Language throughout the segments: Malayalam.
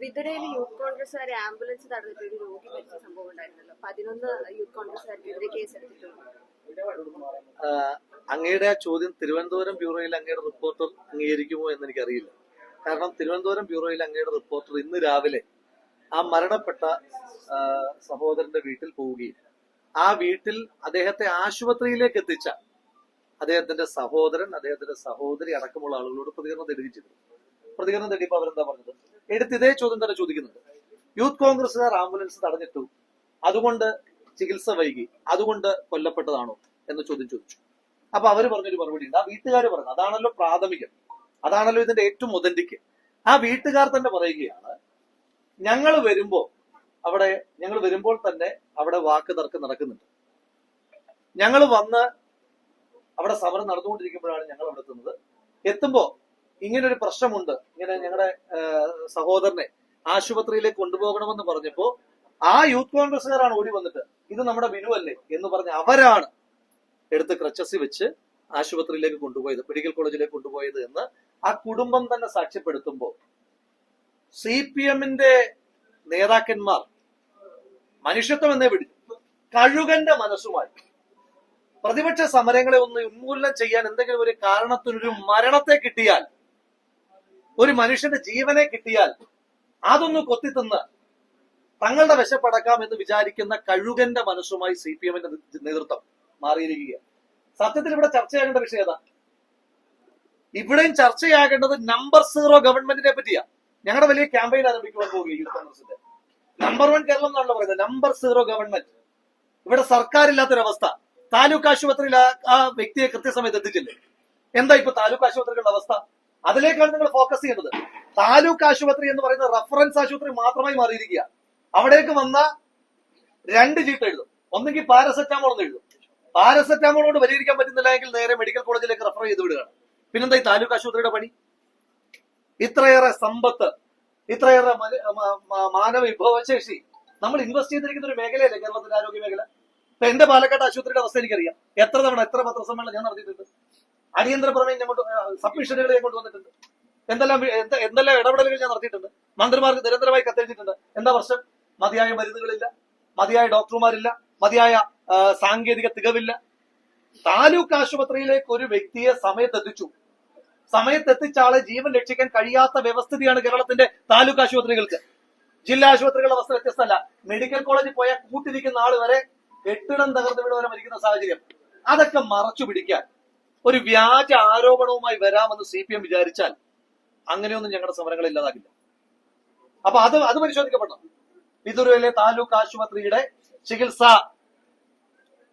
വിതുരയിൽ യൂത്ത് കോൺഗ്രസ്സുകാരെ ആംബുലൻസ് തടഞ്ഞിട്ട് ഒരു രോഗി മരിച്ച സംഭവം ഉണ്ടായിരുന്നല്ലോ. പതിനൊന്ന് യൂത്ത് കോൺഗ്രസ്സുകാർക്കെതിരെ കേസെടുത്തിട്ടുണ്ട്. അങ്ങയുടെ ആ ചോദ്യം തിരുവനന്തപുരം ബ്യൂറോയിൽ അങ്ങയുടെ റിപ്പോർട്ടർ അംഗീകരിക്കുമോ എന്ന് എനിക്കറിയില്ല കാരണം തിരുവനന്തപുരം ബ്യൂറോയിൽ അങ്ങയുടെ റിപ്പോർട്ടർ ഇന്ന് രാവിലെ ആ മരണപ്പെട്ട സഹോദരന്റെ വീട്ടിൽ പോവുകയും ആ വീട്ടിൽ അദ്ദേഹത്തെ ആശുപത്രിയിലേക്ക് എത്തിച്ച അദ്ദേഹത്തിന്റെ സഹോദരൻ അദ്ദേഹത്തിന്റെ സഹോദരി അടക്കമുള്ള ആളുകളോട് പ്രതികരണം ചെയ്തു പ്രതികരണം തേടിയപ്പോൾ അവരെന്താ പറഞ്ഞത്? എടുത്ത് ഇതേ ചോദ്യം തന്നെ ചോദിക്കുന്നുണ്ട്. യൂത്ത് കോൺഗ്രസുകാർ ആംബുലൻസ് തടഞ്ഞിട്ടു. അതുകൊണ്ട് ചികിത്സ വൈകി. അതുകൊണ്ട് കൊല്ലപ്പെട്ടതാണോ എന്ന് ചോദ്യം ചോദിച്ചു. അപ്പൊ അവർ പറഞ്ഞൊരു മറുപടി ഉണ്ട്. ആ വീട്ടുകാർ പറഞ്ഞു. അതാണല്ലോ പ്രാഥമികം. അതാണല്ലോ ഇതിന്റെ ഏറ്റവും ഒതന്റിക്ക് ആ വീട്ടുകാർ തന്നെ പറയുകയാണ് ഞങ്ങൾ വരുമ്പോ അവിടെ ഞങ്ങൾ വരുമ്പോൾ തന്നെ അവിടെ വാക്ക് തർക്കം നടക്കുന്നുണ്ട്. ഞങ്ങൾ വന്ന് അവിടെ സമരം നടന്നുകൊണ്ടിരിക്കുമ്പോഴാണ് ഞങ്ങൾ അവിടെ എത്തുന്നത്. എത്തുമ്പോ ഇങ്ങനെ ഒരു പ്രശ്നമുണ്ട്. ഇങ്ങനെ ഞങ്ങളുടെ സഹോദരനെ ആശുപത്രിയിലേക്ക് കൊണ്ടുപോകണമെന്ന് പറഞ്ഞപ്പോ ആ യൂത്ത് കോൺഗ്രസ്സുകാരാണ് ഓടി വന്നിട്ട് ഇത് നമ്മുടെ ബിനു അല്ലേ? എന്ന് പറഞ്ഞ് അവരാണ് എടുത്ത് ക്രച്ചസി വെച്ച് ആശുപത്രിയിലേക്ക് കൊണ്ടുപോയത് മെഡിക്കൽ കോളേജിലേക്ക് കൊണ്ടുപോയത് എന്ന് ആ കുടുംബം തന്നെ സാക്ഷ്യപ്പെടുത്തുമ്പോൾ സി പി എമ്മിന്റെ നേതാക്കന്മാർ മനുഷ്യത്വം എന്നേ വിളിച്ചു കഴുകന്റെ മനസ്സുമായി പ്രതിപക്ഷ സമരങ്ങളെ ഒന്ന് ഉന്മൂലനം ചെയ്യാൻ എന്തെങ്കിലും ഒരു കാരണത്തിനൊരു മരണത്തെ കിട്ടിയാൽ ഒരു മനുഷ്യന്റെ ജീവനെ കിട്ടിയാൽ അതൊന്ന് കൊത്തിത്തിന്ന് തങ്ങളുടെ വിശപ്പടക്കാം എന്ന് വിചാരിക്കുന്ന കഴുകന്റെ മനസ്സുമായി സി പി എമ്മിന്റെ നേതൃത്വം മാറിയിരിക്കുകയാണ്. സത്യത്തിൽ ഇവിടെ ചർച്ചയാകേണ്ട വിഷയം ഏതാ? ഇവിടെയും ചർച്ചയാകേണ്ടത് നമ്പർ സീറോ ഗവൺമെന്റിനെ പറ്റിയാ. ഞങ്ങളുടെ വലിയ ക്യാമ്പയിൻ ആരംഭിക്കുവാൻ പോവുകയാണ് യൂത്ത് കോൺഗ്രസിന്റെ നമ്പർ വൺ കേരളം എന്നാണല്ലോ പറയുന്നത്. നമ്പർ സീറോ ഗവൺമെന്റ് ഇവിടെ സർക്കാരില്ലാത്തൊരവസ്ഥ. താലൂക്ക് ആശുപത്രിയിൽ ആ- വ്യക്തിയെ കൃത്യസമയത്ത് എത്തിച്ചില്ലേ? എന്താ ഇപ്പൊ താലൂക്ക് ആശുപത്രികളുടെ അവസ്ഥ? അതിലേക്കാണ് നിങ്ങൾ ഫോക്കസ് ചെയ്യുന്നത്. താലൂക്ക് ആശുപത്രി എന്ന് പറയുന്ന റഫറൻസ് ആശുപത്രി മാത്രമായി മാറിയിരിക്കുക അവിടേക്ക് വന്ന രണ്ട് ചീട്ട് എഴുതും. ഒന്നെങ്കിൽ പാരസെറ്റാമോൾ എന്ന് എഴുതും. പാരസെറ്റാമോൾ കൊണ്ട് പരിഹരിക്കാൻ പറ്റുന്നില്ല എങ്കിൽ നേരെ മെഡിക്കൽ കോളേജിലേക്ക് റെഫർ ചെയ്ത് വിടുകയാണ്. പിന്നെന്താ ഈ താലൂക്ക് ആശുപത്രിയുടെ പണി? ഇത്രയേറെ സമ്പത്ത് ഇത്രയേറെ മാനവ വിഭവശേഷി നമ്മൾ ഇൻവെസ്റ്റ് ചെയ്തിരിക്കുന്ന ഒരു മേഖലയല്ലേ കേരളത്തിന്റെ ആരോഗ്യ മേഖല? ഇപ്പൊ എന്റെ പാലക്കാട് ആശുപത്രിയുടെ അവസ്ഥ എനിക്കറിയാം. എത്ര തവണ എത്ര പത്രസമ്മേളനം ഞാൻ നടത്തിയിട്ടുണ്ട്? അടിയന്തര പ്രമേയം ഞങ്ങൾ സബ്മിഷനുകൾ ഞാൻ കൊണ്ടുവന്നിട്ടുണ്ട്. എന്തെല്ലാം എന്തെല്ലാം ഇടപെടലുകൾ ഞാൻ നടത്തിയിട്ടുണ്ട്? മന്ത്രിമാർക്ക് നിരന്തരമായി കത്തെഴുതിയിട്ടുണ്ട്. എന്താ പ്രശ്നം? മതിയായ മരുന്നുകളില്ല മതിയായ ഡോക്ടർമാരില്ല മതിയായ സാങ്കേതിക തികവില്ല. താലൂക്ക് ആശുപത്രിയിലേക്ക് ഒരു വ്യക്തിയെ സമയത്തെത്തിച്ചു. സമയത്തെത്തിച്ച ആളെ ജീവൻ രക്ഷിക്കാൻ കഴിയാത്ത വ്യവസ്ഥിതിയാണ് കേരളത്തിന്റെ താലൂക്ക് ആശുപത്രികൾക്ക്. ജില്ലാ ആശുപത്രികളുടെ അവസ്ഥ വ്യത്യസ്തമല്ല. മെഡിക്കൽ കോളേജിൽ പോയാൽ കൂട്ടിരിക്കുന്ന ആൾ വരെ കെട്ടിടം തകർന്ന് വീട് വരെ മരിക്കുന്ന സാഹചര്യം. അതൊക്കെ മറച്ചു പിടിക്കാൻ. ഒരു വ്യാജ ആരോപണവുമായി വരാമെന്ന് സി പി എം വിചാരിച്ചാൽ അങ്ങനെയൊന്നും ഞങ്ങളുടെ സമരങ്ങൾ ഇല്ലാതാക്കില്ല അപ്പൊ അത് അത് പരിശോധിക്കപ്പെടണം. വിതുരയിലെ താലൂക്ക് ആശുപത്രിയുടെ ചികിത്സ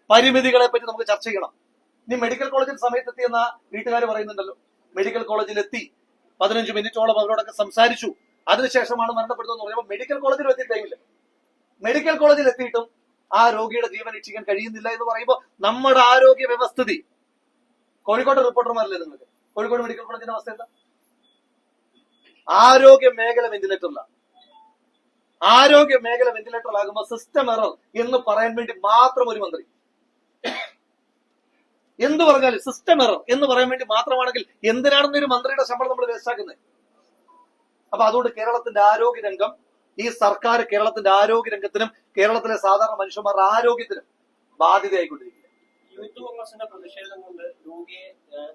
പരിമിതികളെ പറ്റി നമുക്ക് ചർച്ച ചെയ്യണം. ഇനി മെഡിക്കൽ കോളേജിൽ സമയത്തെത്തിയെന്ന വീട്ടുകാർ പറയുന്നുണ്ടല്ലോ. മെഡിക്കൽ കോളേജിൽ എത്തി പതിനഞ്ച് മിനിറ്റോളം അവരോടൊക്കെ സംസാരിച്ചു. അതിനുശേഷമാണ് മരണപ്പെടുന്നത് പറയുമ്പോൾ മെഡിക്കൽ കോളേജിൽ എത്തി ടൈമില്ല മെഡിക്കൽ കോളേജിൽ എത്തിയിട്ടും ആ രോഗിയുടെ ജീവൻ രക്ഷിക്കാൻ കഴിയുന്നില്ല എന്ന് പറയുമ്പോൾ നമ്മുടെ ആരോഗ്യ വ്യവസ്ഥിതി കോഴിക്കോട് റിപ്പോർട്ടർമാരല്ലേ നിങ്ങൾക്ക് കോഴിക്കോട് മെഡിക്കൽ കോളേജിന്റെ അവസ്ഥ എന്താ? ആരോഗ്യ മേഖല വെന്റിലേറ്ററില്ല ആരോഗ്യ മേഖല വെന്റിലേറ്ററിലാകുമ്പോൾ സിസ്റ്റം എറർ എന്ന് പറയാൻ വേണ്ടി മാത്രം ഒരു മന്ത്രി. എന്ത് പറഞ്ഞാലും സിസ്റ്റം എറർ എന്ന് പറയാൻ വേണ്ടി മാത്രമാണെങ്കിൽ എന്തിനാണെന്ന് ഒരു മന്ത്രിയുടെ ശമ്പളം നമ്മൾ വേസ്റ്റാക്കുന്നത് അപ്പൊ അതുകൊണ്ട് കേരളത്തിന്റെ ആരോഗ്യ രംഗം ഈ സർക്കാർ കേരളത്തിന്റെ ആരോഗ്യ രംഗത്തിനും കേരളത്തിലെ സാധാരണ മനുഷ്യന്മാരുടെ ആരോഗ്യത്തിനും ബാധ്യതയായിക്കൊണ്ടിരിക്കുക യൂത്ത് കോൺഗ്രസിന്റെ പ്രതിഷേധം കൊണ്ട് രോഗിയെ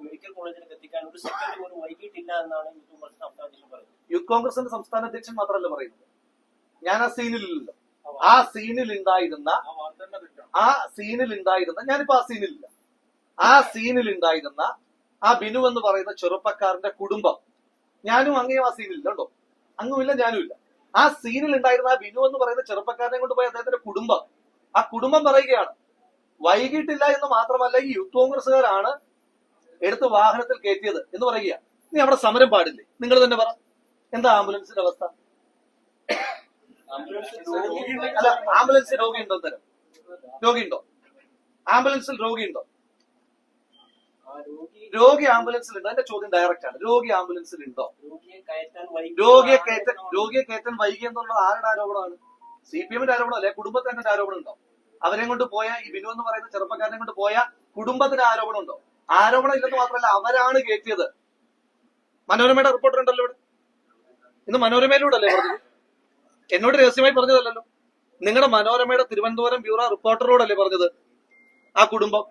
മെഡിക്കൽ കോളേജിലേക്ക് എത്തിക്കാൻ ഒരു സെക്കൻഡ് പോലും വൈകിട്ടില്ല എന്നാണ് യൂത്ത് കോൺഗ്രസ് സംസ്ഥാന അധ്യക്ഷൻ പറയുന്നത്. യൂത്ത് കോൺഗ്രസിന്റെ സംസ്ഥാന അധ്യക്ഷൻ മാത്രമല്ല പറയുന്നത്. ഞാൻ ആ സീനിലില്ലല്ലോ. ആ സീനിൽ ഉണ്ടായിരുന്ന ആ സീനിൽ ഉണ്ടായിരുന്ന ഞാനിപ്പോ ആ സീനിലില്ല. ആ സീനിൽ ഉണ്ടായിരുന്ന ആ ബിനു എന്ന് പറയുന്ന ചെറുപ്പക്കാരന്റെ കുടുംബം. ഞാനും അങ്ങേയും ആ സീനിലില്ല കേട്ടോ. അങ്ങുമില്ല ഞാനുമില്ല. ആ സീനിൽ ഉണ്ടായിരുന്ന ആ ബിനു എന്ന് പറയുന്ന ചെറുപ്പക്കാരനെ കൊണ്ട് പോയ അദ്ദേഹത്തിന്റെ കുടുംബം. ആ കുടുംബം പറയുകയാണ് വൈകിട്ടില്ല എന്ന് മാത്രമല്ല ഈ യൂത്ത് കോൺഗ്രസ്സുകാരാണ് എടുത്ത് വാഹനത്തിൽ കയറ്റിയത് എന്ന് പറയുക. നീ അവിടെ സമരം പാടില്ലേ? നിങ്ങൾ തന്നെ പറ. എന്താ ആംബുലൻസിന്റെ അവസ്ഥ? അല്ല ആംബുലൻസിൽ രോഗിയുണ്ടോ തരം. രോഗിയുണ്ടോ? ആംബുലൻസിൽ രോഗിയുണ്ടോ? രോഗി ആംബുലൻസിൽ ഉണ്ടോ എന്റെ ചോദ്യം ഡയറക്റ്റ് ആണ്. രോഗി ആംബുലൻസിൽ ഉണ്ടോ രോഗിയെ കയറ്റൻ രോഗിയെ കയറ്റാൻ വൈകി എന്നുള്ളത് ആരുടെ ആരോപണമാണ്? സി പി എമ്മിന്റെ ആരോപണം അല്ലെ കുടുംബത്തിന്റെ ആരോപണം ഉണ്ടോ അവരെ കൊണ്ട് പോയ ഈ ബിനു എന്ന് പറയുന്ന ചെറുപ്പക്കാരനെ കൊണ്ട് പോയ കുടുംബത്തിന് ആരോപണം ഉണ്ടോ ആരോപണം ഇല്ലെന്ന് മാത്രമല്ല അവരാണ് കയറ്റിയത് മനോരമയുടെ റിപ്പോർട്ടർ ഉണ്ടല്ലോ ഇവിടെ. ഇന്ന് മനോരമയിലൂടെ അല്ലേ പറഞ്ഞത്? എന്നോട് രഹസ്യമായി പറഞ്ഞതല്ലല്ലോ. നിങ്ങളുടെ മനോരമയുടെ തിരുവനന്തപുരം ബ്യൂറോ റിപ്പോർട്ടറോടല്ലേ പറഞ്ഞത്? ആ കുടുംബം.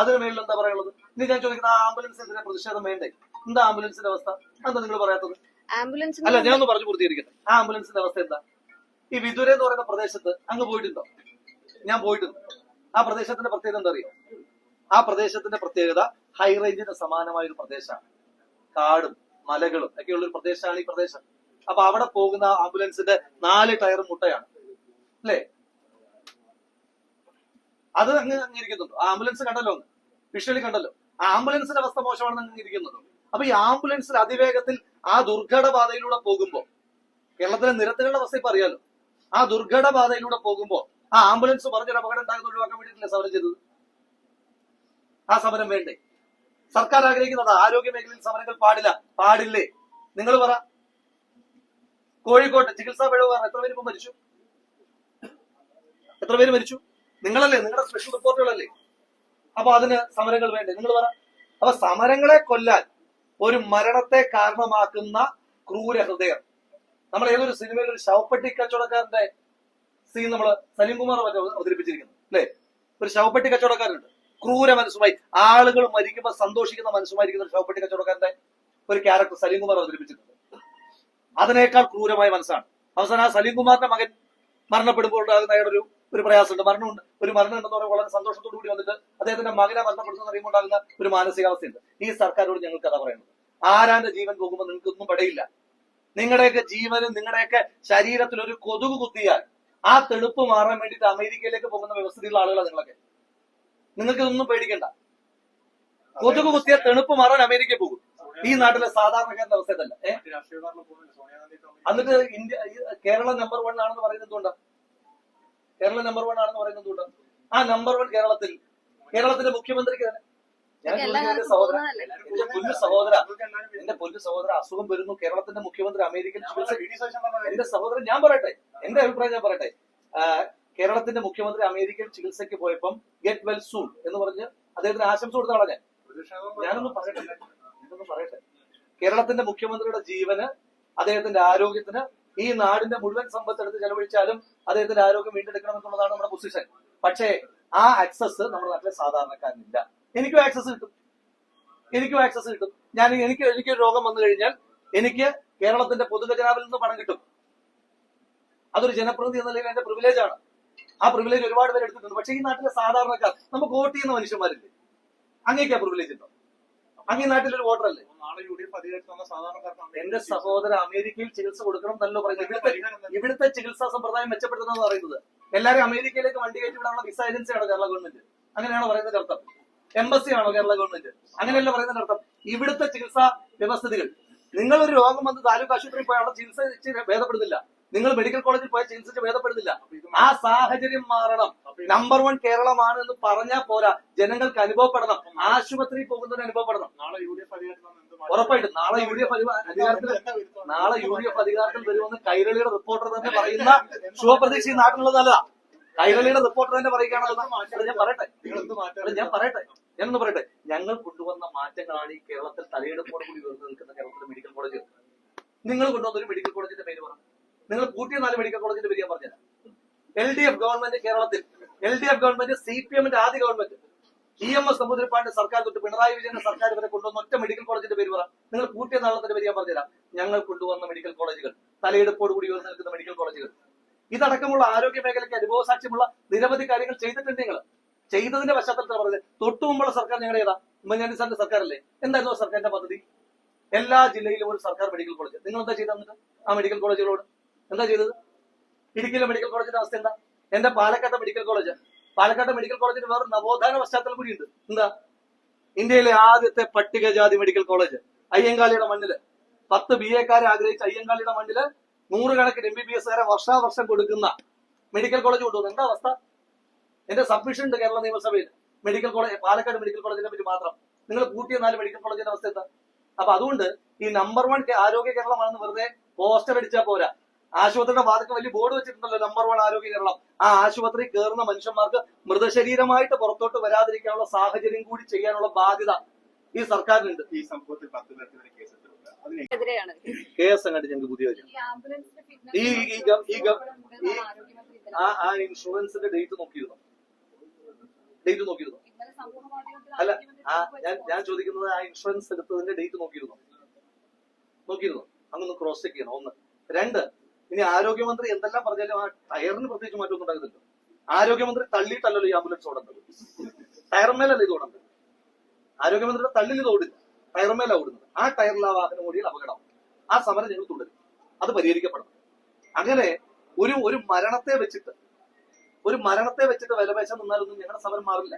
അതിന് മേലിൽ എന്താ പറയാനുള്ളത്? ഇനി ഞാൻ ചോദിക്കുന്ന ആ എന്തിനാ പ്രതിഷേധം വേണ്ടേ? എന്താ ആംബുലൻസിന്റെ അവസ്ഥ? എന്താ നിങ്ങൾ പറയാത്തത്? ആംബുലൻസ് അല്ല ഞാൻ ഒന്ന് പറഞ്ഞു പൂർത്തീകരിക്കട്ടെ. ആ ആംബുലൻസിന്റെ അവസ്ഥ എന്താ? ഈ വിദുര എന്ന് പറയുന്ന പ്രദേശത്ത് അങ്ങ് പോയിട്ടുണ്ടോ? ഞാൻ പോയിട്ടുണ്ട്. ആ പ്രദേശത്തിന്റെ പ്രത്യേകത എന്താ അറിയാം? ആ പ്രദേശത്തിന്റെ പ്രത്യേകത ഹൈ റേഞ്ചിന് സമാനമായ ഒരു പ്രദേശമാണ്. കാടും മലകളും ഒക്കെയുള്ള ഒരു പ്രദേശമാണ് ഈ പ്രദേശം. അപ്പൊ അവിടെ പോകുന്ന ആംബുലൻസിന്റെ നാല് ടയർ മുട്ടയാണ്. അല്ലേ? അത് അങ്ങ് അംഗീകരിക്കുന്നുണ്ടോ. ആംബുലൻസ് കണ്ടല്ലോ അങ്ങ്. വിഷ്വലി കണ്ടല്ലോ. ആംബുലൻസിന്റെ അവസ്ഥ മോശമാണെന്ന് അംഗീകരിക്കുന്നുണ്ടോ. അപ്പൊ ഈ ആംബുലൻസിൽ അതിവേഗത്തിൽ ആ ദുർഘട പാതയിലൂടെ പോകുമ്പോ കേരളത്തിലെ നിരത്തിലുള്ള അവസ്ഥ ഇപ്പൊ അറിയാലോ. ആ ദുർഘട പാതയിലൂടെ പോകുമ്പോ ആ ആംബുലൻസ് പറഞ്ഞൊരു അപകടം ഉണ്ടാകുന്ന ഒഴിവാക്കാൻ വേണ്ടിയിട്ടല്ലേ സമരം ചെയ്തത്? ആ സമരം വേണ്ടേ? സർക്കാർ ആഗ്രഹിക്കുന്നത് ആരോഗ്യ മേഖലയിൽ സമരങ്ങൾ പാടില്ല. പാടില്ലേ? നിങ്ങൾ പറ. കോഴിക്കോട്ട് ചികിത്സാ പിഴവ് കാരണം എത്ര പേര് ഇപ്പൊ മരിച്ചു? എത്ര പേര് മരിച്ചു? നിങ്ങളല്ലേ നിങ്ങളുടെ സ്പെഷ്യൽ റിപ്പോർട്ടുകളല്ലേ അപ്പൊ അതിന് സമരങ്ങൾ വേണ്ടേ? നിങ്ങൾ പറ. അപ്പൊ സമരങ്ങളെ കൊല്ലാൻ ഒരു മരണത്തെ കാരണമാക്കുന്ന ക്രൂര ഹൃദയം നമ്മൾ ഏതൊരു സിനിമയിൽ ഒരു ശവപ്പെട്ടി കച്ചവടക്കാരന്റെ സീൻ നമ്മൾ സലീംകുമാർ മറ്റോ അവതരിപ്പിച്ചിരിക്കുന്നു അല്ലേ? ഒരു ശവപ്പെട്ടി കച്ചവടക്കാരുണ്ട്. ക്രൂര മനസ്സുമായി ആളുകൾ മരിക്കുമ്പോൾ സന്തോഷിക്കുന്ന മനസ്സുമായിരിക്കുന്ന ഒരു ശവപ്പെട്ടി കച്ചവടക്കാരന്റെ ഒരു ക്യാരക്ടർ സലീംകുമാർ അവതരിപ്പിച്ചിട്ടുണ്ട്. അതിനേക്കാൾ ക്രൂരമായ മനസ്സാണ്. അവസാനം ആ സലീം കുമാറിന്റെ മകൻ മരണപ്പെടുമ്പോൾ ഉണ്ടാകുന്ന ഒരു ഒരു പ്രയാസമുണ്ട്. മരണമുണ്ട് ഒരു മരണം ഉണ്ടെന്ന് പറയുമ്പോൾ വളരെ സന്തോഷത്തോടു കൂടി വന്നിട്ട് അദ്ദേഹത്തിന്റെ മകനെ മരണപ്പെടുന്ന അറിയുമ്പോൾ ഉണ്ടാകുന്ന ഒരു മാനസികാവസ്ഥയുണ്ട്. ഈ സർക്കാരോട് ഞങ്ങൾ കഥ പറയുന്നത് ആരാന്റെ ജീവൻ പോകുമ്പോൾ നിങ്ങൾക്കൊന്നും പടയില്ല നിങ്ങളുടെയൊക്കെ ജീവനും നിങ്ങളുടെയൊക്കെ ശരീരത്തിൽ ഒരു കൊതുക് കുത്തിയാൽ ആ തെളുപ്പ് മാറാൻ വേണ്ടിയിട്ട് അമേരിക്കയിലേക്ക് പോകുന്ന വ്യവസ്ഥയിലുള്ള ആളുകളാണ് നിങ്ങളൊക്കെ. നിങ്ങൾക്ക് ഇതൊന്നും പേടിക്കണ്ട. കൊതുക് കുത്തിയ തെണുപ്പ് മാറാൻ അമേരിക്ക പോകും. ഈ നാട്ടിലെ സാധാരണക്കാരന്റെ അവസ്ഥ ഇതല്ല. ഏ? എന്നിട്ട് ഇന്ത്യ കേരള നമ്പർ വൺ ആണെന്ന് പറയുന്നത് എന്തുകൊണ്ടാ? കേരള നമ്പർ വൺ ആണെന്ന് പറയുന്നത് എന്തുകൊണ്ടാ? ആ നമ്പർ വൺ കേരളത്തിൽ. കേരളത്തിന്റെ മുഖ്യമന്ത്രിക്ക് തന്നെ. സഹോദര എന്റെ പൊന്നു സഹോദര. എന്റെ പൊന്നു സഹോദര അസുഖം വരുന്നു. കേരളത്തിന്റെ മുഖ്യമന്ത്രി അമേരിക്കൻ ചികിത്സ എന്റെ സഹോദരൻ ഞാൻ പറയട്ടെ. എന്റെ അഭിപ്രായം ഞാൻ പറയട്ടെ. കേരളത്തിന്റെ മുഖ്യമന്ത്രി അമേരിക്കൻ ചികിത്സയ്ക്ക് പോയപ്പം ഗെറ്റ് വെൽ സൂൺ എന്ന് പറഞ്ഞ് അദ്ദേഹത്തിന് ആശംസ കൊടുത്ത ആളാ ഞാൻ. ഞാനൊന്ന് പറയട്ടെ. ഞാനൊന്ന് പറയട്ടെ. കേരളത്തിന്റെ മുഖ്യമന്ത്രിയുടെ ജീവന് അദ്ദേഹത്തിന്റെ ആരോഗ്യത്തിന് ഈ നാടിന്റെ മുഴുവൻ സമ്പത്ത് എടുത്ത് ചെലവഴിച്ചാലും അദ്ദേഹത്തിന്റെ ആരോഗ്യം വീണ്ടെടുക്കണം എന്നുള്ളതാണ് നമ്മുടെ പൊസിഷൻ. പക്ഷേ ആ ആക്സസ് നമ്മുടെ നാട്ടിലെ സാധാരണക്കാരനില്ല. എനിക്കും ആക്സസ് കിട്ടും. എനിക്കും ആക്സസ് കിട്ടും. ഞാൻ എനിക്ക് എനിക്ക് രോഗം വന്നു കഴിഞ്ഞാൽ എനിക്ക് കേരളത്തിന്റെ പൊതുഖജനാവിൽ നിന്ന് പണം കിട്ടും. അതൊരു ജനപ്രതിനിധി എന്ന നിലയിൽ എന്റെ പ്രിവിലേജ് ആണ്. ആ പ്രിവിലേജ് ഒരുപാട് പേര് എടുത്തിട്ടുണ്ട്. പക്ഷെ ഈ നാട്ടിലെ സാധാരണക്കാർ നമുക്ക് വോട്ട് ചെയ്യുന്ന മനുഷ്യന്മാരില്ലേ? അങ്ങേക്ക് ആ പ്രിവിലേജ് ഉണ്ടോ? അങ്ങേ നാട്ടിലൊരു വോട്ടറല്ലേ എന്റെ സഹോദര അമേരിക്കയിൽ ചികിത്സ കൊടുക്കണം എന്നല്ലോ പറയുന്നത് ഇവിടുത്തെ ഇവിടുത്തെ ചികിത്സാ സമ്പ്രദായം മെച്ചപ്പെടുത്തണം എന്ന് പറയുന്നത്. എല്ലാവരും അമേരിക്കയിലേക്ക് വണ്ടി കയറ്റി വിടാനുള്ള വിസ ഏജൻസിയാണ് കേരള ഗവൺമെന്റ് അങ്ങനെയാണ് പറയുന്നത് അർത്ഥം എംബസി ആണോ കേരള ഗവൺമെന്റ് അങ്ങനെയല്ല പറയുന്നത് അർത്ഥം. ഇവിടുത്തെ ചികിത്സാ വ്യവസ്ഥിതികൾ. നിങ്ങൾ ഒരു രോഗം വന്ന് താലൂക്ക് ആശുപത്രിയിൽ പോയി അവിടെ ചികിത്സിച്ച് ഭേദപ്പെടുന്നില്ല. നിങ്ങൾ മെഡിക്കൽ കോളേജിൽ പോയി ചികിത്സിച്ച് ഭേദപ്പെടുന്നില്ല. ആ സാഹചര്യം മാറണം. നമ്പർ വൺ കേരളമാണ് എന്ന് പറഞ്ഞാൽ പോരാ. ജനങ്ങൾക്ക് അനുഭവപ്പെടണം. ആശുപത്രിയിൽ പോകുന്നതിന് അനുഭവപ്പെടണം. നാളെ യു ഡി എഫ് അധികാരത്തിൽ എന്ത് ഉറപ്പായിട്ടും. നാളെ യു ഡി എഫ് അധികാരത്തിൽ നാളെ യു ഡി എഫ് അധികാരത്തിൽ വരുമെന്ന് കൈരളിയുടെ റിപ്പോർട്ടർ തന്നെ പറയുന്ന ശുഭപ്രതീക്ഷ ഈ നാട്ടിലുള്ളതല്ല. കൈരളിയുടെ റിപ്പോർട്ടർ തന്നെ പറയുകയാണല്ലോ. ഞാൻ പറയട്ടെ. നിങ്ങൾ എന്ത് മാറ്റം ഞാൻ പറയട്ടെ. ഞാനൊന്ന് പറയട്ടെ. ഞങ്ങൾ കൊണ്ടുവന്ന മാറ്റങ്ങളാണ് ഈ കേരളത്തിൽ തലയെടുപ്പോട് കൂടി ഉയർന്നു നിൽക്കുന്ന കേരളത്തിലെ മെഡിക്കൽ കോളേജ് നിങ്ങൾ കൊണ്ടുവന്ന ഒരു മെഡിക്കൽ കോളേജിന്റെ പേര് പറഞ്ഞു നിങ്ങൾ കൂട്ടിയ നാല് മെഡിക്കൽ കോളേജിന്റെ പേര് ഞാൻ പറഞ്ഞു എൽ ഡി എഫ് ഗവൺമെന്റ് കേരളത്തിൽ. L D F government C P എമ്മിന്റെ ആദ്യ ഗവൺമെന്റ് ഇ എം എസ് സമുദ്രപ്പാടിന്റെ സർക്കാർ തൊട്ട് പിണറായി വിജയന്റെ സർക്കാർ വരെ കൊണ്ടുവന്ന ഒറ്റ മെഡിക്കൽ കോളേജിന്റെ പേര് പറ. നിങ്ങൾ കൂട്ടിയ നാളത്തിന്റെ പേര് ഞാൻ പറഞ്ഞുതരാം. ഞങ്ങൾ കൊണ്ടുവന്ന മെഡിക്കൽ കോളേജുകൾ തലയെടുപ്പോട് കൂടി ഉയർന്നു നിൽക്കുന്ന മെഡിക്കൽ കോളേജുകൾ ഇതടക്കമുള്ള ആരോഗ്യ മേഖലയ്ക്ക് അനുഭവസാക്ഷ്യമുള്ള നിരവധി കാര്യങ്ങൾ ചെയ്തിട്ടുണ്ട് നിങ്ങൾ ചെയ്തതിന്റെ പശ്ചാത്തലത്തിൽ പറഞ്ഞത് തൊട്ടു മുമ്പുള്ള സർക്കാർ ഞങ്ങളുടെ ഏതാ? ഉമ്മൻചാണ്ടി സാറിന്റെ സർക്കാരല്ലേ? എന്തായിരുന്നു സർക്കാരിന്റെ പദ്ധതി? എല്ലാ ജില്ലയിലും ഒരു സർക്കാർ മെഡിക്കൽ കോളേജ് നിങ്ങൾ എന്താ ചെയ്ത ആ മെഡിക്കൽ കോളേജുകളോട് എന്താ ചെയ്തത്? ഇടുക്കിയിലെ മെഡിക്കൽ കോളേജിന്റെ അവസ്ഥ എന്താ? എന്റെ പാലക്കാട്ടെ മെഡിക്കൽ കോളേജ് പാലക്കാട്ടെ മെഡിക്കൽ കോളേജിന് വേറെ നവോത്ഥാന പശ്ചാത്തലം കൂടിയുണ്ട്. എന്താ? ഇന്ത്യയിലെ ആദ്യത്തെ പട്ടികജാതി മെഡിക്കൽ കോളേജ് അയ്യങ്കാളിയുടെ മണ്ണിൽ. പത്ത് ബി എക്കാരെ ആഗ്രഹിച്ച അയ്യങ്കാളിയുടെ മണ്ണിൽ നൂറുകണക്കിന് എം ബി ബി എസ് വരെ വർഷാവർഷം കൊടുക്കുന്ന മെഡിക്കൽ കോളേജ് കൊണ്ടുവന്നു. എന്താ അവസ്ഥ? എന്റെ സബ്മിഷൻ ഉണ്ട് കേരള നിയമസഭയിൽ. മെഡിക്കൽ കോളേജ് പാലക്കാട് മെഡിക്കൽ കോളേജിനെ പറ്റി മാത്രം. നിങ്ങൾ പൂട്ടിയ നാല് മെഡിക്കൽ കോളേജിന്റെ അവസ്ഥ എന്താ? അപ്പൊ അതുകൊണ്ട് ഈ നമ്പർ വൺ ആരോഗ്യ കേരളമാണെന്ന് വെറുതെ പോസ്റ്റർ അടിച്ചാൽ പോരാ. ആശുപത്രിയുടെ വാദക്ക് വലിയ ബോർഡ് വെച്ചിട്ടുണ്ടല്ലോ നമ്പർ വൺ ആരോഗ്യ കേരളം. ആ ആശുപത്രി കയറുന്ന മനുഷ്യന്മാർക്ക് മൃതശരീരമായിട്ട് പുറത്തോട്ട് വരാതിരിക്കാനുള്ള സാഹചര്യം കൂടി ചെയ്യാനുള്ള ബാധ്യത ഈ സർക്കാരിനുണ്ട്. ഈ സംഭവത്തിൽ പത്ത് പേർക്കെതിരെ കേസെടുത്തിട്ടുണ്ട് അതിനെ എതിരെയാണ് കെ എസ് അങ്ങാട്ട് ഞങ്ങൾക്ക് പുതിയ ഈ ഈ ഈ ആ ഇൻഷുറൻസിന്റെ ഡേറ്റ് നോക്കിയിരുന്നു? ഡേറ്റ് നോക്കിയിരുന്നു? അല്ല ഞാൻ ഞാൻ ചോദിക്കുന്നത് ആ ഇൻഷുറൻസ് എടുത്തതിന്റെ ഡേറ്റ് നോക്കിയിരുന്നു? നോക്കിയിരുന്നു? അങ്ങൊന്ന് ക്രോസ് ചെക്ക് ചെയ്യണം ഒന്ന്. രണ്ട് ഇനി ആരോഗ്യമന്ത്രി എന്തെല്ലാം പറഞ്ഞാലും ആ ടയറിന് പ്രത്യേകിച്ച് മാറ്റമൊന്നും ഉണ്ടാകുന്നില്ല ആരോഗ്യമന്ത്രി തള്ളിയിട്ടല്ലല്ലോ ഈ ആംബുലൻസ് ഓടുന്നത് ടയർമേലല്ല ഇത് ഓടുന്നത് ആരോഗ്യമന്ത്രിയുടെ തള്ളിൽ ഇത് ഓടില്ല. ടയർമേല ഓടുന്നത്. ആ ടയറിൽ ആ വാഹനം ഓടിയാൽ അപകടം. ആ സമരം ഞങ്ങൾ തുടരും. അത് പരിഹരിക്കപ്പെടണം. അങ്ങനെ ഒരു ഒരു മരണത്തെ വെച്ചിട്ട് ഒരു മരണത്തെ വെച്ചിട്ട് വിലപേശം നിന്നാലൊന്നും ഞങ്ങളുടെ സമരം മാറില്ല.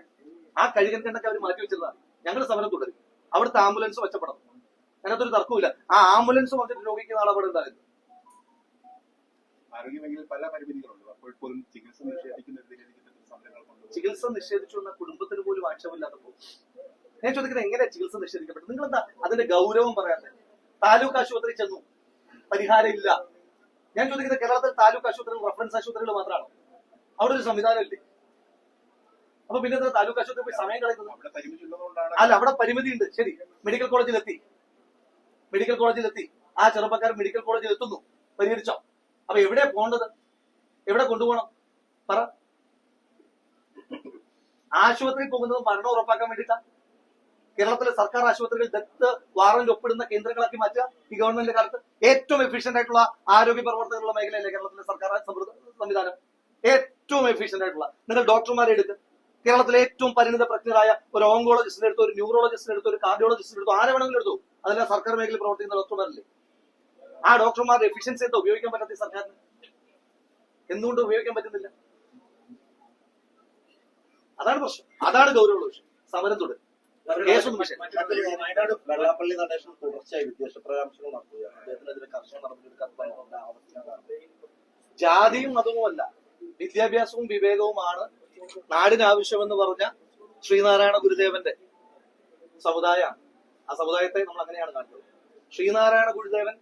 ആ കഴുകൻ കണ്ടൊക്കെ അവർ മാറ്റി വെച്ചിരുന്നതാണ്. ഞങ്ങൾ സമരം തുടരും. അവിടുത്തെ ആംബുലൻസ് മെച്ചപ്പെടണം അതിനകത്തൊരു തർക്കമില്ല ആ ആംബുലൻസ് വന്നിട്ട് രോഗിക്ക് നാളെ അവിടെ ഉണ്ടായിരുന്നു പല പരിമിതികളുണ്ട്. ചികിത്സ നിഷേധിക്കുന്ന ചികിത്സ നിഷേധിച്ചു എന്ന കുടുംബത്തിന് പോലും ആക്ഷേപമില്ലാത്തപ്പോൾ ഞാൻ ചോദിക്കുന്നത് എങ്ങനെ ചികിത്സ നിഷേധിക്കപ്പെട്ടു? നിങ്ങൾ എന്താ അതിന്റെ ഗൗരവം പറയാതെ? താലൂക്ക് ആശുപത്രി ചെന്നു. പരിഹാരം ഇല്ല ഞാൻ ചോദിക്കുന്നത് കേരളത്തിൽ താലൂക്ക് ആശുപത്രികൾ റഫറൻസ് ആശുപത്രികൾ മാത്രമാണ്? അവിടെ ഒരു സംവിധാനം ഇല്ലേ? അപ്പൊ പിന്നെ താലൂക്ക് ആശുപത്രി പോയി സമയം കളയുന്നത്? അല്ല അവിടെ പരിമിതി ഉണ്ട്. ശരി. മെഡിക്കൽ കോളേജിൽ എത്തി മെഡിക്കൽ കോളേജിൽ എത്തി ആ ചെറുപ്പക്കാർ മെഡിക്കൽ കോളേജിൽ എത്തുന്നു പരിഹരിച്ചോ? അപ്പൊ എവിടെ പോകേണ്ടത്? എവിടെ കൊണ്ടുപോകണം? പറ. ആശുപത്രി പോകുന്നത് മരണം ഉറപ്പാക്കാൻ വേണ്ടിയിട്ടാ. കേരളത്തിലെ സർക്കാർ ആശുപത്രികൾ ദത്ത് വാറന്റ് ഒപ്പിടുന്ന കേന്ദ്രങ്ങളാക്കി മാറ്റുക ഈ ഗവൺമെന്റിന്റെ കാലത്ത് ഏറ്റവും എഫിഷ്യന്റ് ആയിട്ടുള്ള ആരോഗ്യ പ്രവർത്തകരുള്ള മേഖലയല്ലേ കേരളത്തിലെ സർക്കാർ സംവിധാനം? ഏറ്റവും എഫിഷ്യന്റ് ആയിട്ടുള്ള. നിങ്ങൾ ഡോക്ടർമാരെ എടുക്കുക കേരളത്തിലെ ഏറ്റവും പരിണിത പ്രജ്ഞരായ ഒരു ഓങ്കോളജിസ്റ്റിനെ എടുത്തു ഒരു ന്യൂറോളജിസ്റ്റിനെ എടുത്തു ഒരു കാർഡിയോളജിസ്റ്റിനെ എടുത്തു ആരെ വേണമെങ്കിലും എടുത്തു അതെല്ലാം സർക്കാർ മേഖലയിൽ പ്രവർത്തിക്കുന്ന ഡോക്ടർമാരല്ലേ? ആ ഡോക്ടർമാരുടെ എഫിഷ്യൻസി എന്താ? ഉപയോഗിക്കാൻ പറ്റാത്ത സർക്കാരിന്? എന്തുകൊണ്ട് ഉപയോഗിക്കാൻ പറ്റുന്നില്ല? അതാണ് പ്രശ്നം. അതാണ് ഗൗരവമുള്ള വിഷയം. സമരം തുടരും. വെള്ളാപ്പള്ളി നടേശൻ തുടർച്ചയായി വിദ്വേഷ പരാമർശങ്ങൾ നടത്തുകയാണ്. അദ്ദേഹത്തിനെതിരെ കർശന നടപടിയെടുക്കാൻ ആവശ്യമാണ് ജാതിയും മതവുമല്ല വിദ്യാഭ്യാസവും വിവേകവുമാണ് നാടിന് ആവശ്യമെന്ന് പറഞ്ഞ ശ്രീനാരായണ ഗുരുദേവന്റെ സമുദായമാണ്. ആ സമുദായത്തെ നമ്മൾ അങ്ങനെയാണ് കാണുന്നത് ശ്രീനാരായണ ഗുരുദേവൻ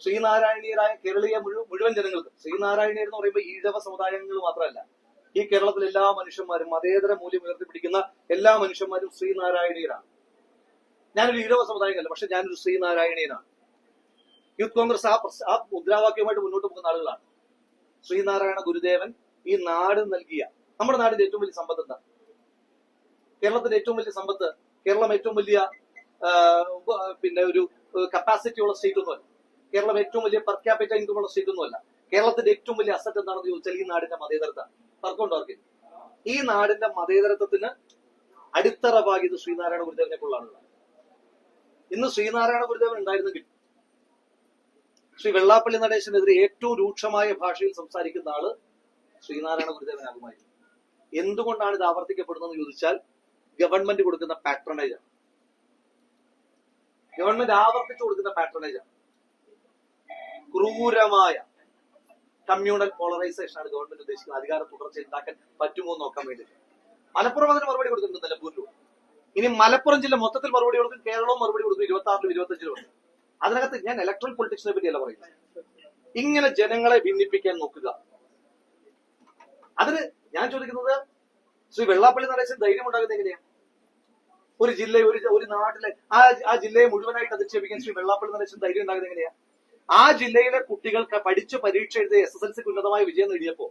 ശ്രീനാരായണീയരായ കേരളീയ മുഴുവൻ ജനങ്ങൾക്ക് ശ്രീനാരായണീയർ എന്ന് പറയുമ്പോൾ ഈഴവ സമുദായങ്ങൾ മാത്രമല്ല ഈ കേരളത്തിലെ എല്ലാ മനുഷ്യന്മാരും മതേതര മൂല്യം ഉയർത്തിപ്പിടിക്കുന്ന എല്ലാ മനുഷ്യന്മാരും ശ്രീനാരായണീയനാണ് ഞാനൊരു ഈഴവ സമുദായമല്ല പക്ഷെ ഞാനൊരു ശ്രീനാരായണീയനാണ്. യൂത്ത് കോൺഗ്രസ് ആ ആ മുദ്രാവാക്യവുമായിട്ട് മുന്നോട്ട് പോകുന്ന ആളുകളാണ്. ശ്രീനാരായണ ഗുരുദേവൻ ഈ നാട് നൽകിയ നമ്മുടെ നാടിന്റെ ഏറ്റവും വലിയ സമ്പത്ത് എന്താ? കേരളത്തിന്റെ ഏറ്റവും വലിയ സമ്പത്ത് കേരളം ഏറ്റവും വലിയ പിന്നെ ഒരു കപ്പാസിറ്റി ഉള്ള സ്റ്റേറ്റ് ഒന്നുമല്ല. കേരളം ഏറ്റവും വലിയ പെർ ക്യാപിറ്റ ഇൻകം ഉള്ള സ്റ്റേറ്റ് ഒന്നുമല്ല. കേരളത്തിന്റെ ഏറ്റവും വലിയ അസറ്റ് എന്താണെന്ന് ചോദിച്ചാൽ ഈ നാടിന്റെ മതേതരത്വം തർക്കമുണ്ടോ ഈ നാടിന്റെ മതേതരത്വത്തിന് അടിത്തറ പാകിയത് ശ്രീനാരായണ ഗുരുദേവനെ ആളുകളാണ് ഇന്ന് ശ്രീനാരായണ ഗുരുദേവൻ ഉണ്ടായിരുന്നെങ്കിൽ ശ്രീ വെള്ളാപ്പള്ളി നടേശനെതിരെ ഏറ്റവും രൂക്ഷമായ ഭാഷയിൽ സംസാരിക്കുന്ന ആൾ ശ്രീനാരായണ ഗുരുദേവനാകുമായിരുന്നു എന്തുകൊണ്ടാണ് ഇത് ആവർത്തിക്കപ്പെടുന്നതെന്ന് ചോദിച്ചാൽ ഗവൺമെന്റ് കൊടുക്കുന്ന പാട്രണേജ് ഗവൺമെന്റ് ആവർത്തിച്ചു കൊടുക്കുന്ന പാട്രണേജ് ക്രൂരമായ കമ്മ്യൂണൽ പോളറൈസേഷൻ ആണ് ഗവൺമെന്റ് ഉദ്ദേശിക്കുന്നത്. അധികാര തുടർച്ച ഉണ്ടാക്കാൻ പറ്റുമോ എന്ന് നോക്കാൻ വേണ്ടി മലപ്പുറം അതിന് മറുപടി കൊടുക്കുന്നുണ്ട് നിലമ്പൂരിലും. ഇനി മലപ്പുറം ജില്ല മൊത്തത്തിൽ മറുപടി കൊടുക്കും കേരളവും മറുപടി കൊടുക്കും ഇരുപത്തി ആറിലും ഇരുപത്തഞ്ചിലും ഉണ്ട്. അതിനകത്ത് ഞാൻ ഇലക്ട്രൽ പൊളിറ്റിക്സിനെ പറ്റിയല്ല പറയുന്നത്. ഇങ്ങനെ ജനങ്ങളെ ഭിന്നിപ്പിക്കാൻ നോക്കുക. അതിന് ഞാൻ ചോദിക്കുന്നത് ശ്രീ വെള്ളാപ്പള്ളി നടേശൻ ധൈര്യം ഉണ്ടാകുന്നത് എങ്ങനെയാ? ഒരു ജില്ല ഒരു ഒരു നാട്ടിലെ ആ ആ ജില്ലയെ മുഴുവനായിട്ട് അധിക്ഷേപിക്കാൻ ശ്രീ വെള്ളാപ്പള്ളി നടേശൻ ധൈര്യം ഉണ്ടാകുന്നത് എങ്ങനെയാ? ആ ജില്ലയിലെ കുട്ടികൾക്ക് പഠിച്ച് പരീക്ഷ എഴുതി എസ് എസ് എൽ സിക്ക് ഉന്നതമായ വിജയം നേടിയപ്പോ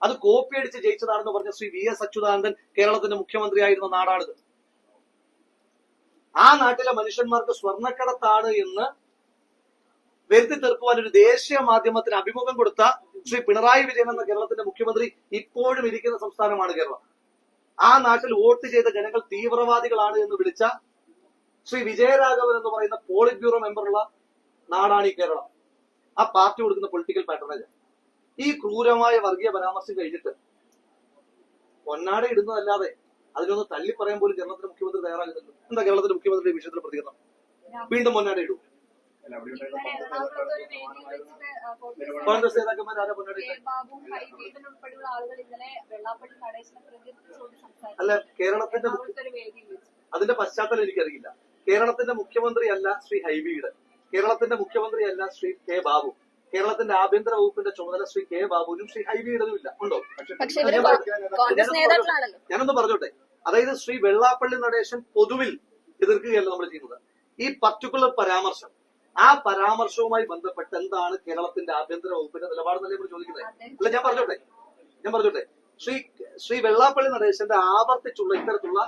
അത് കോപ്പി അടിച്ച് ജയിച്ചതാണെന്ന് പറഞ്ഞ ശ്രീ വി എസ് അച്യുതാനന്ദൻ കേരളത്തിന്റെ മുഖ്യമന്ത്രിയായിരുന്ന നാടാണിത്. ആ നാട്ടിലെ മനുഷ്യന്മാർക്ക് സ്വർണക്കടത്താണ് എന്ന് വരുത്തി തീർക്കുവാൻ ഒരു ദേശീയ മാധ്യമത്തിന് അഭിമുഖം കൊടുത്ത ശ്രീ പിണറായി വിജയൻ എന്ന കേരളത്തിന്റെ മുഖ്യമന്ത്രി ഇപ്പോഴും ഇരിക്കുന്ന സംസ്ഥാനമാണ് കേരളം. ആ നാട്ടിൽ വോട്ട് ചെയ്ത ജനങ്ങൾ തീവ്രവാദികളാണ് എന്ന് വിളിച്ച ശ്രീ വിജയരാഘവൻ എന്ന് പറയുന്ന പോളിറ്റ് ബ്യൂറോ മെമ്പറുള്ള നാടാണ് ഈ കേരളം. ആ പാർട്ടി കൊടുക്കുന്ന പൊളിറ്റിക്കൽ പാറ്റേണേജ് ഈ ക്രൂരമായ വർഗീയ പരാമർശം കഴിഞ്ഞിട്ട് പൊന്നാട ഇടുന്നതല്ലാതെ അതിനൊന്ന് തള്ളി പറയാൻ പോലും കേരളത്തിലെ മുഖ്യമന്ത്രി തയ്യാറാകുന്നുണ്ട് എന്താ കേരളത്തിലെ മുഖ്യമന്ത്രിയുടെ വിഷയത്തിൽ പ്രതികരണം? വീണ്ടും പൊന്നാട ഇടൂ. കോൺഗ്രസ് അല്ല കേരളത്തിന്റെ അതിന്റെ പശ്ചാത്തലം എനിക്കറിയില്ല. കേരളത്തിന്റെ മുഖ്യമന്ത്രി അല്ല ശ്രീ ഹൈബീഡ് കേരളത്തിന്റെ മുഖ്യമന്ത്രിയല്ല ശ്രീ കെ ബാബു. കേരളത്തിന്റെ ആഭ്യന്തര വകുപ്പിന്റെ ചുമതല ശ്രീ കെ ബാബുവിനും ശ്രീ ഹൈബീഡിനും ഇല്ല ഉണ്ടോ? ഞാനൊന്ന് പറഞ്ഞോട്ടെ. അതായത് ശ്രീ വെള്ളാപ്പള്ളി നടേശൻ പൊതുവിൽ എതിർക്കുകയല്ല നമ്മൾ ചെയ്യുന്നത്. ഈ പർട്ടിക്കുലർ പരാമർശം ആ പരാമർശവുമായി ബന്ധപ്പെട്ട് എന്താണ് കേരളത്തിന്റെ ആഭ്യന്തര വകുപ്പിന്റെ നിലപാടെന്നല്ലേ തന്നെ ചോദിക്കുന്നത്? അല്ല ഞാൻ പറഞ്ഞോട്ടെ. ഞാൻ പറഞ്ഞോട്ടെ. ശ്രീ ശ്രീ വെള്ളാപ്പള്ളി നടേശന്റെ ആവർത്തിച്ചുള്ള ഇത്തരത്തിലുള്ള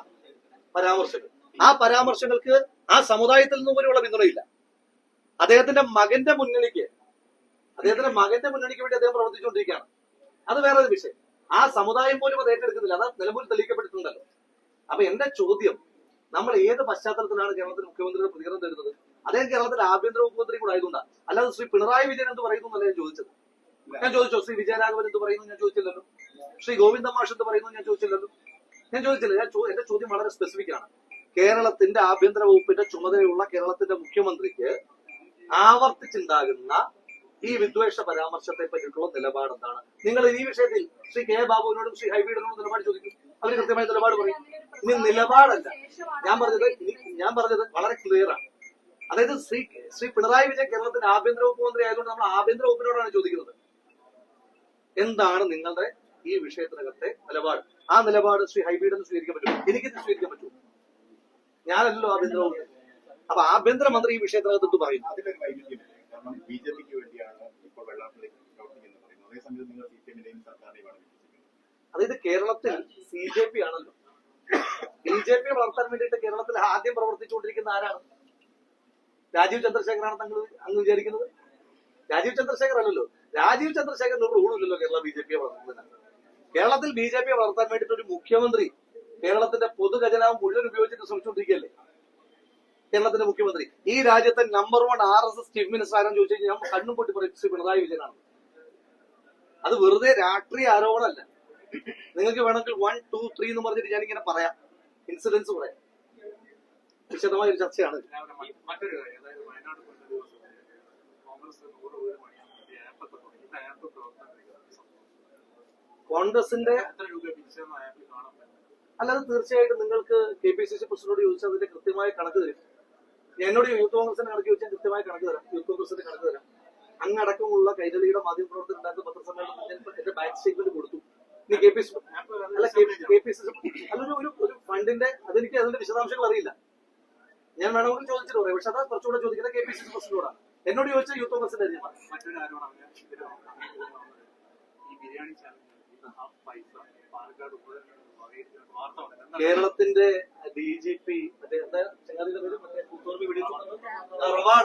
പരാമർശങ്ങൾ. ആ പരാമർശങ്ങൾക്ക് ആ സമുദായത്തിൽ നിന്നും പോലെയുള്ള പിന്തുണയില്ല. അദ്ദേഹത്തിന്റെ മകന്റെ മുന്നണിക്ക് അദ്ദേഹത്തിന്റെ മകന്റെ മുന്നണിക്ക് വേണ്ടി അദ്ദേഹം പ്രവർത്തിച്ചുകൊണ്ടിരിക്കുകയാണ്. അത് വേറെ ഒരു വിഷയം. ആ സമുദായം പോലും അത് ഏറ്റെടുക്കുന്നില്ല. അത് നിലമ്പൂർ തെളിയിക്കപ്പെട്ടിട്ടുണ്ടല്ലോ. അപ്പൊ എന്റെ ചോദ്യം നമ്മൾ ഏത് പശ്ചാത്തലത്തിലാണ് കേരളത്തിൽ മുഖ്യമന്ത്രിയുടെ പ്രതികരണം തരുന്നത് അദ്ദേഹം കേരളത്തിലെ ആഭ്യന്തര മുഖ്യമന്ത്രി മന്ത്രി കൂടെ ആയതുകൊണ്ടാണ് അല്ലാതെ ശ്രീ പിണറായി വിജയൻ എന്ത് പറയുന്നു എന്നല്ല ഞാൻ ചോദിച്ചത്? ഞാൻ ചോദിച്ചോ ശ്രീ വിജയരാഘവൻ എന്ത് പറയുന്നു ഞാൻ ചോദിച്ചില്ലല്ലോ? ശ്രീ ഗോവിന്ദ മാഷ് എന്ത് പറയുന്നു ഞാൻ ചോദിച്ചില്ലല്ലോ? ഞാൻ ചോദിച്ചില്ല. ഞാൻ എന്റെ ചോദ്യം വളരെ സ്പെസിഫിക് ആണ്. കേരളത്തിന്റെ ആഭ്യന്തര വകുപ്പിന്റെ ചുമതലയുള്ള കേരളത്തിന്റെ മുഖ്യമന്ത്രിക്ക് ആവർത്തിച്ചുണ്ടാകുന്ന ഈ വിദ്വേഷ പരാമർശത്തെ പറ്റിയിട്ടുള്ള നിലപാട് എന്താണ് നിങ്ങൾ ഈ വിഷയത്തിൽ ശ്രീ കെ ബാബുവിനോടും ശ്രീ ഹൈബീഡിനോടും നിലപാട് ചോദിക്കും. അവർ കൃത്യമായ നിലപാട് പറയും. ഇനി നിലപാടല്ല. ഞാൻ പറഞ്ഞത് ഞാൻ പറഞ്ഞത് വളരെ ക്ലിയർ ആണ്. അതായത് ശ്രീ ശ്രീ പിണറായി വിജയൻ കേരളത്തിന്റെ ആഭ്യന്തര വകുപ്പ് മന്ത്രി ആയതുകൊണ്ട് നമ്മൾ ആഭ്യന്തര വകുപ്പിനോടാണ് ചോദിക്കുന്നത്. എന്താണ് നിങ്ങളുടെ ഈ വിഷയത്തിനകത്തെ നിലപാട്? ആ നിലപാട് ശ്രീ ഹൈബീഡിന് സ്വീകരിക്കാൻ പറ്റും എനിക്ക് സ്വീകരിക്കാൻ പറ്റും ഞാനല്ലോ ആഭ്യന്തര വകുപ്പ്. അപ്പൊ ആഭ്യന്തര മന്ത്രി ഈ വിഷയത്തിനകത്ത് പറയുന്നു? പറയും അതിലൊരു കാരണം ബി ജെ പിക്ക് വേണ്ടിയാണ് ഇപ്പോൾ വെള്ളാപ്പള്ളിക്ക് പ്രവർത്തിക്കുന്നത് പറയുന്നത്. അതേസമയത്ത് നിങ്ങൾ സി പി എമ്മിന്റെയും സർക്കാരിനെയുമാണ് അതായത് കേരളത്തിൽ സി ജെ പി ആണല്ലോ ബി ജെ പി വളർത്താൻ വേണ്ടിയിട്ട് കേരളത്തിൽ ആദ്യം പ്രവർത്തിച്ചുകൊണ്ടിരിക്കുന്ന ആരാണ്? രാജീവ് ചന്ദ്രശേഖരാണ് തങ്ങൾ അങ്ങ് വിചാരിക്കുന്നത്. രാജീവ് ചന്ദ്രശേഖർ അല്ലല്ലോ. രാജീവ് ചന്ദ്രശേഖർ ഒരു റൂളില്ലല്ലോ കേരള ബി ജെ പിയെ വളർത്തുന്നതിന്. കേരളത്തിൽ ബി ജെ പിയെ വളർത്താൻ വേണ്ടിയിട്ട് ഒരു മുഖ്യമന്ത്രി കേരളത്തിന്റെ പൊതുഖജനാവ് മുഴുവൻ ഉപയോഗിച്ചിട്ട് ശ്രമിച്ചുകൊണ്ടിരിക്കുകയല്ലേ? കേരളത്തിന്റെ മുഖ്യമന്ത്രി. ഈ രാജ്യത്തെ number one R S S chief minister ആരെന്ന് ചോദിച്ചു കഴിഞ്ഞാൽ ഞാൻ കണ്ണും പൊട്ടി പറയും ശ്രീ പിണറായി വിജയനാണ്. അത് വെറുതെ രാഷ്ട്രീയ ആരോപണമല്ല. നിങ്ങൾക്ക് വേണമെങ്കിൽ വൺ ടു ത്രീ എന്ന് പറഞ്ഞിട്ട് ഞാൻ ഇങ്ങനെ പറയാം. ഇൻസിഡൻസ് പറയാം. വിശദമായ ഒരു ചർച്ചയാണ് മറ്റൊരു കാര്യം അതായത് വയനാട് കോൺഗ്രസ് നൂറ് വീട് പണിയാൻ വേണ്ടി ആപ്പൊക്കെ തുടങ്ങി. ഇന്ന് ആപ്പ് പ്രവർത്തനം കോൺഗ്രസിന്റെ അല്ലാതെ തീർച്ചയായിട്ടും നിങ്ങൾക്ക് കെ പി സി സി പ്രസിഡന്റോട് ചോദിച്ചാൽ അതിന്റെ കൃത്യമായ കണക്ക് തരും. എന്നോട് യൂത്ത് കോൺഗ്രസിന്റെ കണക്ക് ചോദിച്ചാൽ കൃത്യമായ കണക്ക് തരാം. യൂത്ത് കോൺഗ്രസിന്റെ കണക്ക് തരാം. അങ്ങടക്കമുള്ള കൈരളിയുടെ മാധ്യമപ്രവർത്തകർ ഉണ്ടാക്കുന്ന പത്രസമ്മേളനം എന്റെ ബാക്ക് സ്റ്റേറ്റ്മെന്റ് കൊടുത്തു. ഇനി ഒരു ഫണ്ടിന്റെ അതെനിക്ക് അതിന്റെ വിശദാംശങ്ങൾ അറിയില്ല. ഞാൻ വേണമെങ്കിൽ ചോദിച്ചിട്ട് പറയാം. പക്ഷെ അത് കുറച്ചുകൂടെ ചോദിക്കുന്നത് കെ പി സി സി പ്രസിഡന്റോടാണ് എന്നോട് ചോദിച്ചാൽ യൂത്ത് കോൺഗ്രസിന്റെ കാര്യമാണ് മറ്റൊരു കാര്യമാണ് കേരളത്തിന്റെ ഡി ജി പി റവാഡ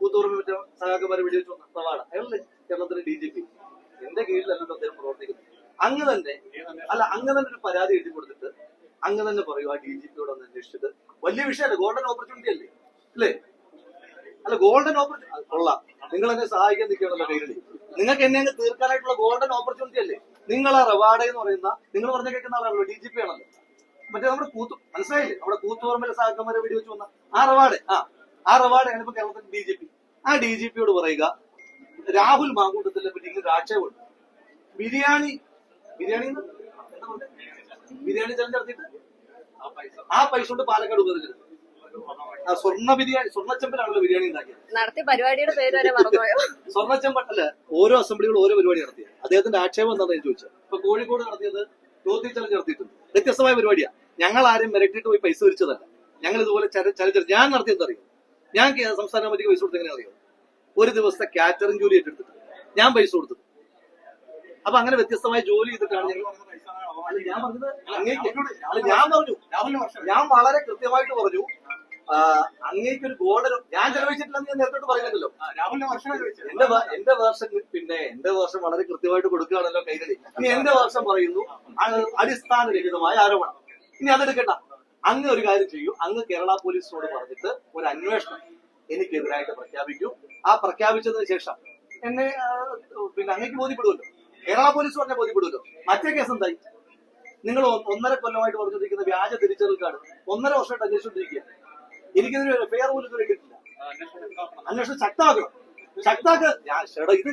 കൂത്തോർമി മറ്റേ സഹാക്കന്മാരെ വെടിവെച്ചു റവാഡ അയാളല്ലേ കേരളത്തിന്റെ ഡി ജി പി? എന്റെ കീഴിലല്ല അദ്ദേഹം പ്രവർത്തിക്കുന്നത് അങ്ങ് തന്നെ അല്ല അങ്ങ് തന്നെ ഒരു പരാതി എഴുതി കൊടുത്തിട്ട് അങ്ങ് തന്നെ പറയൂ ആ ഡി ജി പിയോട് ഒന്ന് അന്വേഷിച്ചത് വലിയ വിഷയമല്ലേ ഗോൾഡൻ ഓപ്പർച്യൂണിറ്റി അല്ലേ? അല്ലേ? അല്ല ഗോൾഡൻ ഓപ്പർച്യൂണിറ്റി കൊള്ളാം. നിങ്ങൾ എന്നെ സഹായിക്കാൻ നിൽക്കുകയാണല്ലോ കൈകളി നിങ്ങൾക്ക് എന്നെ അങ്ങ് തീർക്കാനായിട്ടുള്ള ഗോൾഡൻ ഓപ്പർച്യൂണിറ്റി അല്ലേ? നിങ്ങൾ ആ റവാഡ എന്ന് പറയുന്ന നിങ്ങൾ പറഞ്ഞ കേൾക്കുന്ന ആളാണല്ലോ ഡി ജി പി ആണല്ലോ. മറ്റേ നമ്മുടെ കൂത്തു മനസ്സിലായില്ലേ? നമ്മുടെ കൂത്തുപറമ്പിലെ വെടി വെച്ച് വന്ന ആ റവാഡ് ആ ആ റവാഡാണ് ഇപ്പൊ കേരളത്തിന്റെ ഡി ജി പി ആ ഡി ജി പിയോട് പറയുക രാഹുൽ മാങ്കൂട്ടത്തിലെ പറ്റി ഇങ്ങനെ ആക്ഷേപമുണ്ട് ബിരിയാണി ബിരിയാണി? ബിരിയാണി ചലഞ്ച് നടത്തിയിട്ട് ആ പൈസ കൊണ്ട് പാലക്കാട് ആ സ്വർണ ബിരിയാണി സ്വർണച്ചമ്പലാണല്ലോ ബിരിയാണി ഉണ്ടാക്കിയത്. നടത്തിയ പരിപാടിയുടെ പേര് വരെ മറന്നുപോയോ? സ്വർണച്ചമ്പട്ടല്ല ഓരോ അസംബ്ലികളും ഓരോ പരിപാടി നടത്തിയ അദ്ദേഹത്തിന്റെ ആക്ഷേപം എന്താണെന്ന് ഞാൻ ചോദിച്ചത്. ഇപ്പൊ കോഴിക്കോട് നടത്തിയത് ജ്യോതി ചലഞ്ച് നടത്തിയിട്ടുണ്ട്. വ്യത്യസ്തമായ പരിപാടിയാണ് ഞങ്ങൾ ആരും മിരട്ടിട്ട് പോയി പൈസ വിരിച്ചതല്ല ഞങ്ങൾ ഇതുപോലെ ചലഞ്ച് ഞാൻ നടത്തിയെന്ന് അറിയോ? ഞാൻ സംസ്ഥാന കമ്മിറ്റിക്ക് പൈസ കൊടുത്ത് എങ്ങനെ അറിയോ? ഒരു ദിവസത്തെ കാറ്ററിംഗ് ജോലി ഏറ്റെടുത്തിട്ട്. ഞാൻ പൈസ കൊടുത്തു. അപ്പൊ അങ്ങനെ വ്യത്യസ്തമായ ജോലി ചെയ്തിട്ടാണ് ഞങ്ങൾ ഞാൻ പറഞ്ഞത് ഞാൻ പറഞ്ഞു. ഞാൻ വളരെ കൃത്യമായിട്ട് പറഞ്ഞു. അങ്ങേക്ക് ഒരു ഗോൾഡൻ ഞാൻ ചെലവഴിച്ചിട്ടില്ലെന്ന് ഞാൻ നേരത്തെ പറയുന്നുണ്ടല്ലോ രാഹുലിന്റെ വർഷം എന്റെ എന്റെ വേർഷൻ പിന്നെ എന്റെ വേർഷൻ വളരെ കൃത്യമായിട്ട് കൊടുക്കുകയാണല്ലോ കൈരളി. ഇനി എന്റെ വേർഷൻ പറയുന്നു അടിസ്ഥാന അടിസ്ഥാനരഹിതമായ ആരോപണം. ഇനി അതെടുക്കണ്ട. അങ്ങ് ഒരു കാര്യം ചെയ്യൂ. അങ്ങ് കേരള പോലീസിനോട് പറഞ്ഞിട്ട് ഒരു അന്വേഷണം എനിക്കെതിരായിട്ട് പ്രഖ്യാപിക്കൂ. ആ പ്രഖ്യാപിച്ചതിന് ശേഷം എന്നെ പിന്നെ അങ്ങേക്ക് ബോധ്യപ്പെടുമല്ലോ കേരള പോലീസ് പറഞ്ഞ ബോധ്യപ്പെടുമല്ലോ മറ്റേ കേസ് എന്തായി? നിങ്ങൾ ഒന്നര കൊല്ലമായിട്ട് പറഞ്ഞിരിക്കുന്ന വ്യാജ തിരിച്ചറിയൽ കാർഡ് ഒന്നര വർഷമായിട്ട് അന്വേഷിച്ചുകൊണ്ടിരിക്കുക എനിക്കെതിരെ പേർ പോലും ഇതുവരെ കിട്ടില്ല അന്വേഷണം ശക്തമാക്കണം. ശക്താക്ക ഞാൻ ചേട്ടാ ഇത്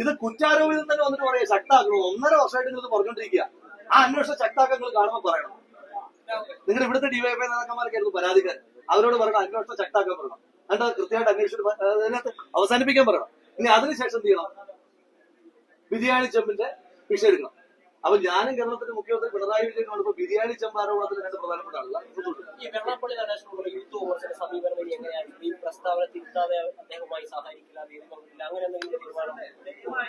ഇത് കുറ്റാരോപിതം തന്നെ വന്നിട്ട് പറയാം ശക്താക്കണം ഒന്നര വർഷമായിട്ട് നിങ്ങൾ ഇത് പറഞ്ഞുകൊണ്ടിരിക്കുക. ആ അന്വേഷണം ശക്താഗ്രഹങ്ങൾ നിങ്ങൾ കാണുമ്പോൾ പറയണം. നിങ്ങൾ ഇവിടുത്തെ ഡിവൈഎഫ്ഐ നേതാക്കന്മാരൊക്കെയായിരുന്നു പരാതിക്കാർ. അവരോട് പറയണം അന്വേഷണം ശക്താക്കാൻ പറയണം. എന്നിട്ട് കൃത്യമായിട്ട് അന്വേഷിച്ചിട്ട് അതിനകത്ത് അവസാനിപ്പിക്കാൻ പറയണം. ഇനി അതിനുശേഷം എന്ത് ചെയ്യണം? ബിരിയാണി ചെമ്പിന്റെ വിഷയം എടുക്കണം. അപ്പൊ ഞാനും കേരളത്തിന്റെ മുഖ്യമന്ത്രി പിണറായി വിജയൻ കാണുമ്പോൾ ബിരിയാണി ചമ്പാരോളത്തിൽ രണ്ട് പ്രധാനപ്പെട്ട ആളല്ല ഈ വെള്ളാപ്പള്ളി നടേശനോടുള്ള യൂത്ത് കോൺഗ്രസിന്റെ സമീപനം ഇനി എങ്ങനെയായിരിക്കും ഈ പ്രസ്താവന തിരുത്താതെ അദ്ദേഹവുമായി അങ്ങനെ എന്തെങ്കിലും തീരുമാനം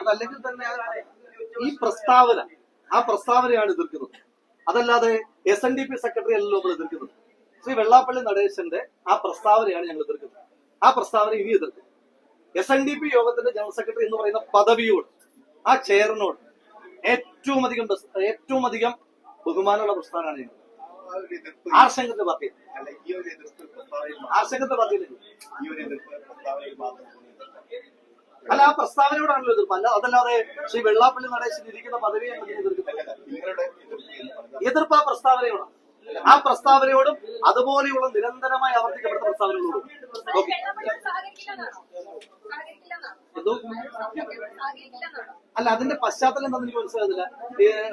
അതല്ലെങ്കിൽ തന്നെ ഈ പ്രസ്താവന ആ പ്രസ്താവനയാണ് എതിർക്കുന്നത്. അതല്ലാതെ S N D P secretary അല്ലല്ലോ നമ്മൾ എതിർക്കുന്നത്. ശ്രീ വെള്ളാപ്പള്ളി നടേശന്റെ ആ പ്രസ്താവനയാണ് ഞങ്ങൾ എതിർക്കുന്നത്. ആ പ്രസ്താവന ഇനി എതിർക്കും. എസ് എൻ ഡി പി യോഗത്തിന്റെ ജനറൽ സെക്രട്ടറി എന്ന് പറയുന്ന പദവിയോട് ആ ചെയറിനോട് ഏറ്റവും അധികം ഏറ്റവും അധികം ബഹുമാനമുള്ള പ്രസ്ഥാനമാണ് ഞങ്ങൾ ആ ഒരു എതിർപ്പ് ആർശങ്കത്തിന്റെ പാർട്ടി. അല്ല ഈ പാർട്ടിയിൽ. അല്ല ആ പ്രസ്താവനയോടാണല്ലോ എതിർപ്പ്. അല്ല അതല്ലാതെ ശ്രീ വെള്ളാപ്പള്ളി നടേശൻ ഇരിക്കുന്ന പദവിയെ നിങ്ങളുടെ എതിർപ്പ് എതിർപ്പ് ആ പ്രസ്താവനയോടാണ് ആ പ്രസ്താവനയോടും അതുപോലെയുള്ള നിരന്തരമായി ആവർത്തിക്കപ്പെടുന്ന പ്രസ്താവനകളോടും. ഓക്കെ. അല്ല അതിന്റെ പശ്ചാത്തലം എന്താണെന്ന് എനിക്ക് മനസ്സിലാകുന്നില്ല.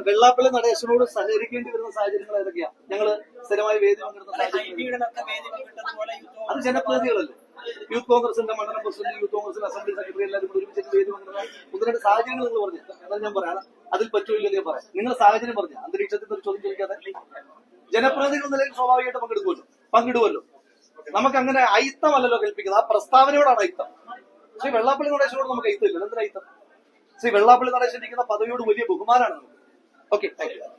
വെള്ളാപ്പള്ളി നടേശനോട് സഹകരിക്കേണ്ടി വരുന്ന സാഹചര്യങ്ങൾ ഏതൊക്കെയാ? ഞങ്ങൾ സ്ഥിരമായി വേദി യൂത്ത് അത് ജനപ്രതിനിധികളല്ലേ? യൂത്ത് കോൺഗ്രസിന്റെ മണ്ഡലം പ്രസിഡന്റ് യൂത്ത് കോൺഗ്രസിന്റെ അസംബ്ലി സെക്രട്ടറി എല്ലാവരും ഒരുമിച്ച് വേദി പങ്കിടുന്ന ഒന്ന് രണ്ട് സാഹചര്യങ്ങൾ നിങ്ങൾ പറഞ്ഞു. അതാണ് ഞാൻ പറയാം. അതിൽ പറ്റൂല്ലേ ഞാൻ പറയാം. നിങ്ങൾ സാഹചര്യം പറഞ്ഞു. അന്തരീക്ഷത്തിൽ ഒരു ചോദ്യം ചോദിക്കാതെ. ജനപ്രതിനിധികൾ നിലയിൽ സ്വാഭാവികമായിട്ട് പങ്കെടുക്കുമല്ലോ. പങ്കിടുമല്ലോ നമുക്ക് അങ്ങനെ അയിത്തമല്ലല്ലോ കൽപ്പിക്കുന്നത് ആ പ്രസ്താവനയോടാണ് അയിത്തം. ശ്രീ വെള്ളാപ്പള്ളി നടേശനോട് നമുക്ക് അയിത്തമില്ല എന്തിനാ ശ്രീ വെള്ളാപ്പള്ളി നടേശൻ ഇരിക്കുന്ന പദവിയോട് വലിയ ബഹുമാനാണ് ഓക്കെ താങ്ക് യു